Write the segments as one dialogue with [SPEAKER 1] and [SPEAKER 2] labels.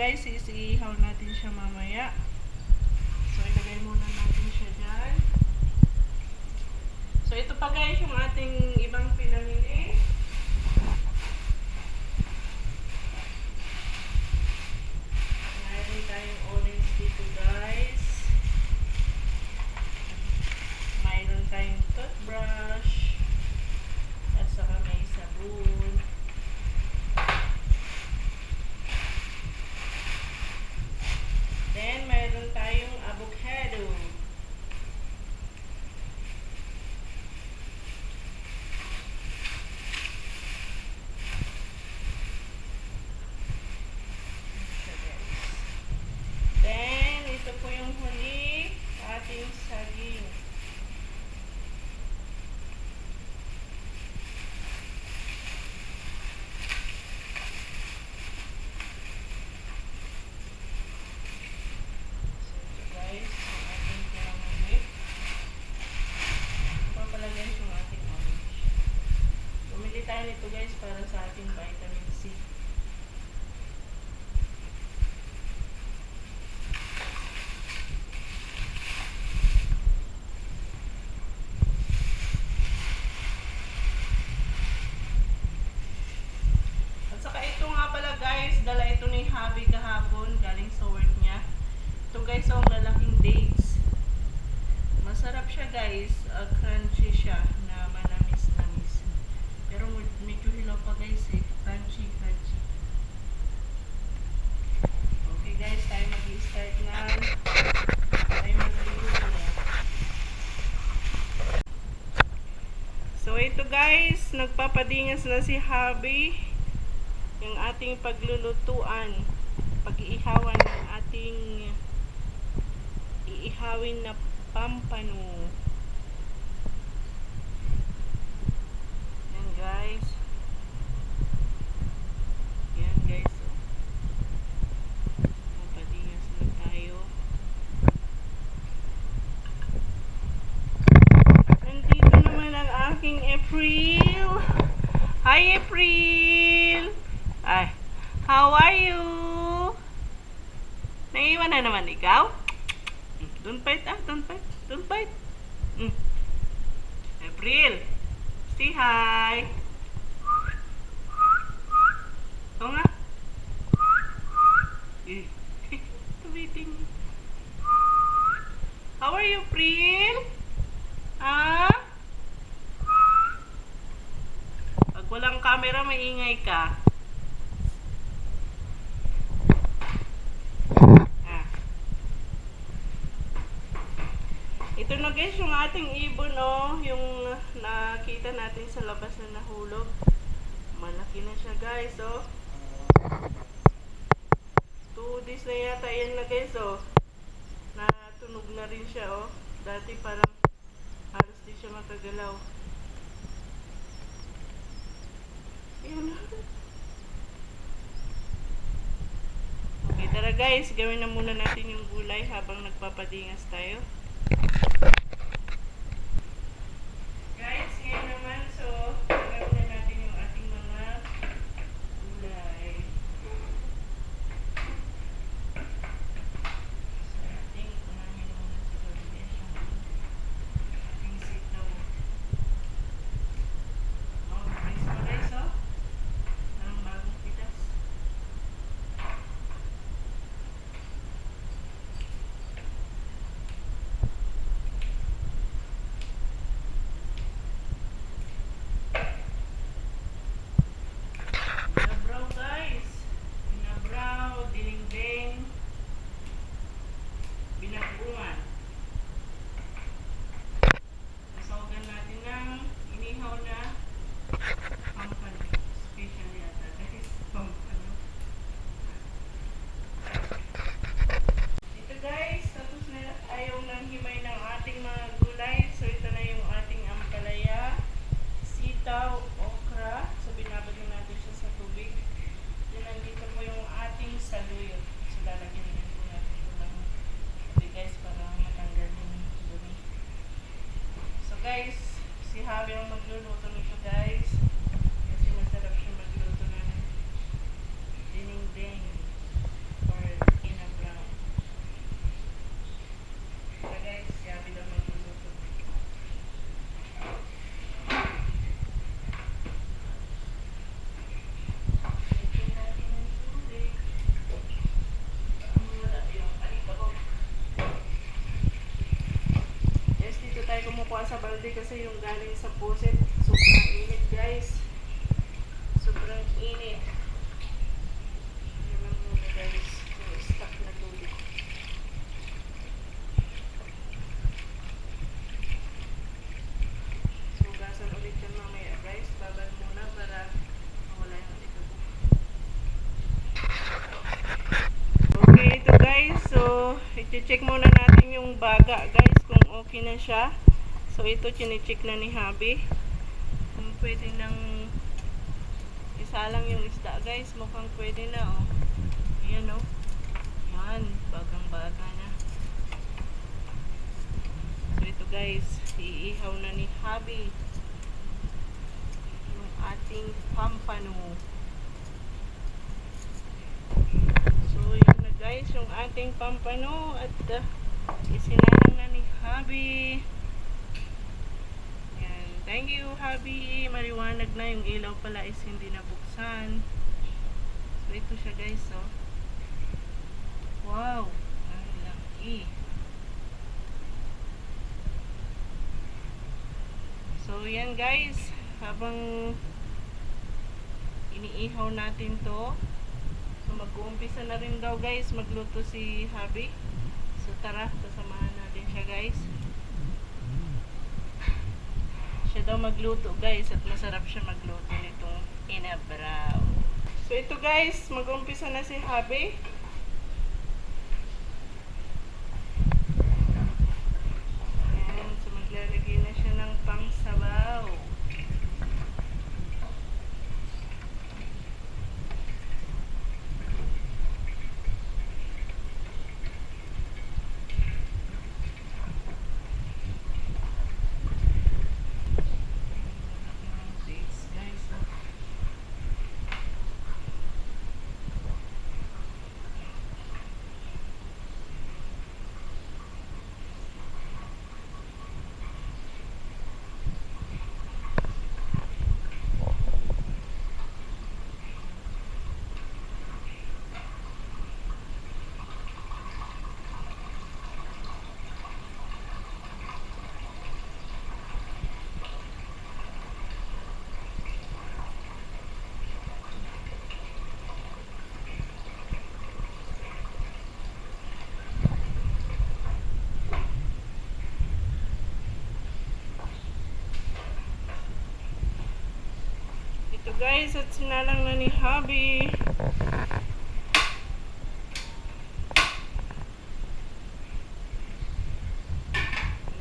[SPEAKER 1] guys, isiihaw natin siya mamaya. So, ilagay muna natin siya dyan. So, ito pa guys yung ating ibang pinamili. Mayroon tayong orange dito guys. Mayroon tayong toothbrush. At saka may sabon. Then, mayroon tayong avocado. Then, ito po yung huli, ating saging. So, ito guys, yung ating pinamuli. Ito pa pala guys yung ating orange. Nito guys para sa ating vitamin C. At saka ito nga pala guys, dala ito ni Habi kahapon, galing sa work niya. Ito guys, ang lalaking dates. Masarap siya guys, uh, crunchy siya na manamis-namis. Pero med- medyo hilaw pa guys eh, crunchy, crunchy. Okay guys, tayo mag-start na. Tayo magluluto na. So ito guys, nagpapadingas na si Habi yung ating paglulutuan, pag-iihawan ng ating iihawin na pampano. Yan guys. Yan guys. Oh. Papadingas na tayo. Nandito naman ang aking April. Hi April! Ay, how are you? Naiiwan na naman ikaw? Don't bite ah, don't bite, don't bite. Mm. April, say hi. Ito nga. Eh, tumiting. How are you, April? Ah? Camera, maingay ka. Ah. Ito na guys, yung ating ibon, oh, yung nakita natin sa labas na nahulog. Malaki na siya guys, oh. Two days na yata yan na guys, oh. Natunog na rin siya, oh. Dati parang halos di siya makagalaw. Yun. Okay, tara guys, gawin na muna natin yung gulay habang nagpapadingas tayo. Guys, ngayon naman, so, gawin na natin yung ating mga gulay. So, ating kumain muna si Lourdes yung ating sitaw. Oh, guys, mo guys, oh. Parang bagong pitas. Binabraw guys. Binabraw, dinding, binagungan. Nasawagan natin ng inihaw na pampano. Special yata guys. Pampano. Ito guys, tapos na ayaw ng himay ng ating mga gulay. So ito na yung ating ampalaya, sitaw, okra. So binabagyan natin siya sa tubig. Then nandito po yung ating saluyot. So lalagyan din po natin ito ng tubig guys para matanggal yung dumi. So guys, si Javi ang magluluto nito guys. Kasi masarap siya magluto ng dinding-ding. Or balde kasi yung galing sa puset. Sobrang init guys. Sobrang init. Yan lang muna guys. Yung stock na tubig. So, gasan ulit yan mamaya guys. Babad muna para mawala yung ito. Okay, ito guys. So, i-check muna natin yung baga guys kung okay na siya. So, ito chine-check na ni Habi. Kung pwede nang isa lang yung isda guys. Mukhang pwede na oh. Ayan oh. Yan, bagang baga na. So, ito guys, iihaw na ni Habi yung ating pampano. So, yun na guys, yung ating pampano at uh, isinalang na ni Habi. Thank you, Habi. Maliwanag na yung ilaw pala is hindi nabuksan. So, ito siya guys, oh. Wow! Ang laki. So, yan guys. Habang iniihaw natin to, So mag-uumpisa na rin daw guys magluto si Habi. So tara, kasamahan natin siya guys. Siya daw magluto guys at masarap siya magluto nitong inabraw. So ito guys, mag-uumpisa na si Habi. Ayan, so maglalagay na siya ng pangsabaw. Dates, guys. Ito guys, at sinalang na ni. Ayan,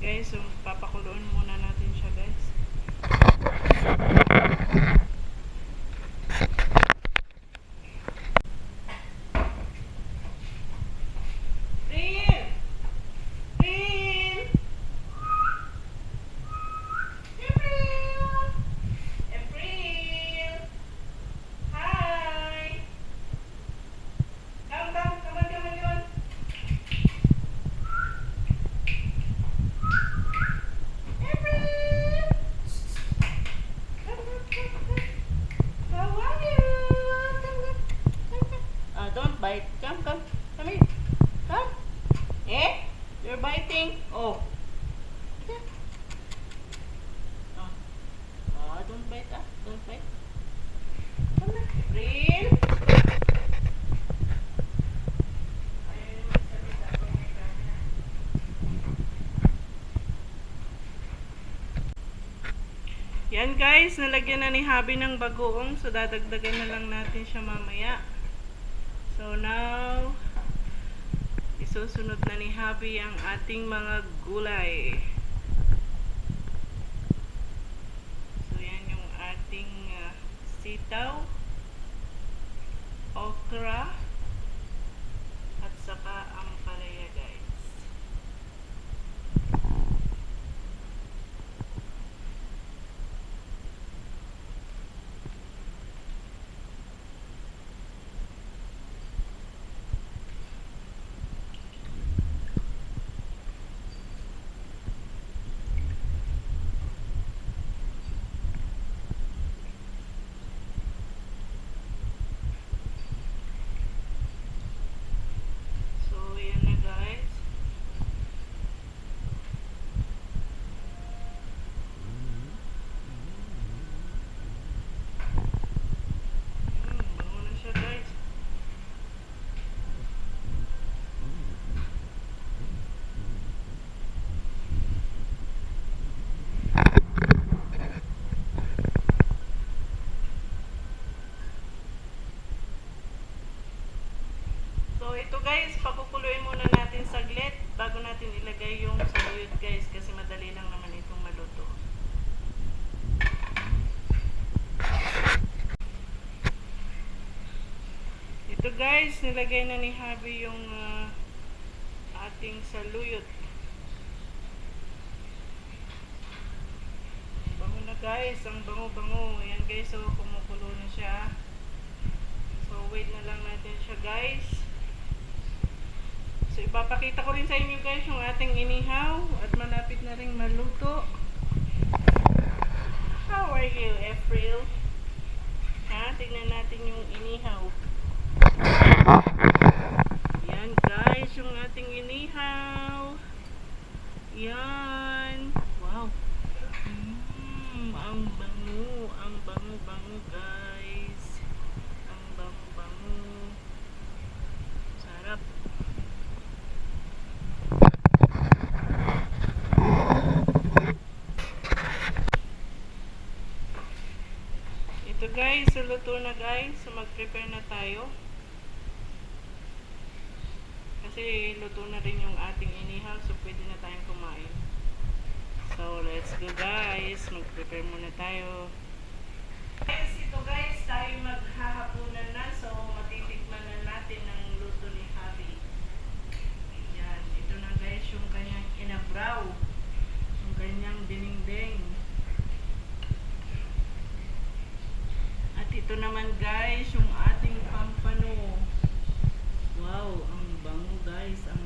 [SPEAKER 1] Guys, so papakuloan muna natin siya guys. Rin! Rin! April! April! Hi! Come, come, come on, come on, come on. April! Come, come, come, come. How are you? Come, come, come, come. Ah, don't bite. Come, come. Come here. Come. Eh? You're biting. Oh. Yeah. Oh. Oh, don't bite ah. Don't bite. Come na. Real. Ayaw naman salita ko may camera. Yan guys, nalagyan na ni Habi ng bagoong. So, dadagdagan na lang natin siya mamaya. So, now, isusunod na ni Habi ang ating mga gulay. So, yan yung ating ah, sitaw, okra, at ito guys, pakukuluin muna natin saglit bago natin ilagay yung saluyot guys kasi madali lang naman itong maluto. Ito guys, nilagay na ni Habi yung ah, ating saluyot. Ang Bango na guys, ang bango-bango. Ayan guys, so kumukulo na siya. So wait na lang natin siya guys. So ipapakita ko rin sa inyo guys yung ating inihaw at malapit na rin maluto. How are you, April? Ha? Tignan natin yung inihaw. Yan guys, yung ating inihaw. Yan. Wow. Mm, bango, ang bango-bango guys. Ang bango-bango. Sarap. Ito guys, so luto na guys. So mag-prepare na tayo. Kasi luto na rin yung ating inihaw so pwede na tayong kumain. So let's go guys. Mag-prepare muna tayo. Guys, ito guys, tayo maghahapunan na. So matitikman na natin ang luto ni Javi. Yan, ito na guys yung kanyang inabraw. Yung kanyang dinengdeng. At ito naman guys, yung ating pampano. Wow, ang bango guys, ang